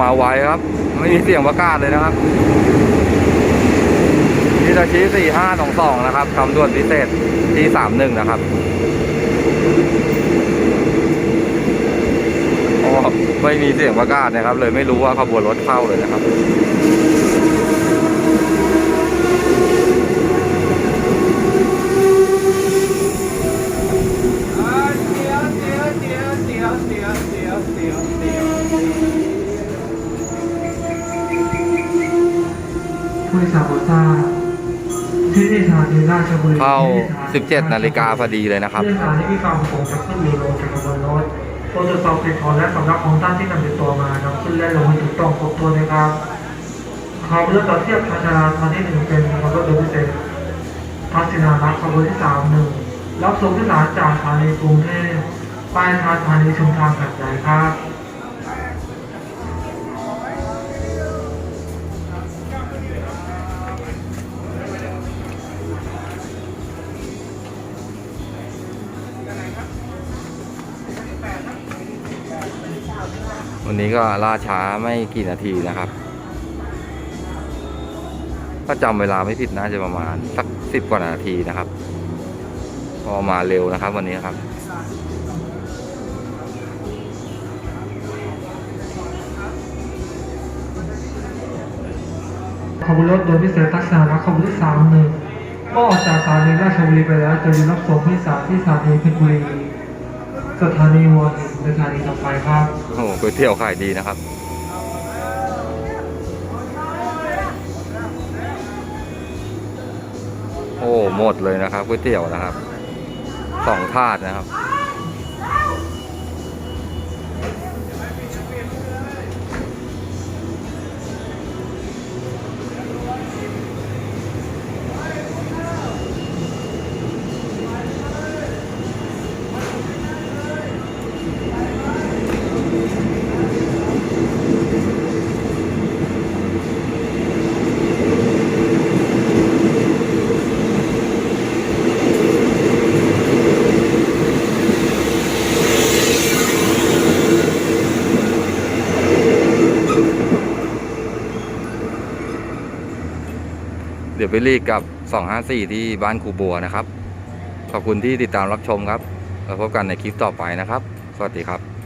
มาไวครับ ไม่มีเสียงประกาศเลยนะครับมิตาชิสี่ห้าสองสองนะครับคำด่วนพิเศษที่สามหนึ่งนะครับไม่มีเสียงประกาศนะครับ เลยไม่รู้ว่าขบวนรถเข้าเลยนะครับ ผู้โดยสาโบซาเข้า 17 นาฬิกาพอดีเลยนะครับผู้โดยสารที่มีความประสงค์จะขึ้นหรือลงจากขบวนรถโปรตรวจสอบสิทธิ์ของและสำรับของท่านที่นำติดตัวมานำขึ้นและลงให้ถูกต้องครบถ้วนนะครับขอบวนรถต่อเทียบชานชาลาตอนที่หนึ่งเป็นขบวนรถโดยพิเศษทักษิณารักขบวนที่สามหนึ่งรับส่งผู้โดยสารจากสถานีกรุงเทพไปทางสถานีชุมทางหัดใหญ่ครับ วันนี้ก็ล่าช้าไม่กี่นาทีนะครับ ถ้าจำเวลาไม่ผิดน่าจะประมาณสักสิบกว่านาทีนะครับ พอมาเร็วนะครับ วันนี้ครับขบวนรถโดยพิเศษทักษะรักขบวนที่สามหนึ่งเมื่อออกจากสถานีราชบุรีไปแล้วจะมีรับส่งผู้โดยสารที่สถานีเพชรบุรี สถานีวอนสถานีต่อไปครับ โอ้โหก๋วยเตี๋ยวขายดีนะครับ โอ้หมดเลยนะครับก๋วยเตี๋ยวนะครับสองถาดนะครับ เดี๋ยวไปรีกกับ 254 ที่บ้านครูบัวนะครับ ขอบคุณที่ติดตามรับชมครับแล้วพบกันในคลิปต่อไปนะครับ สวัสดีครับ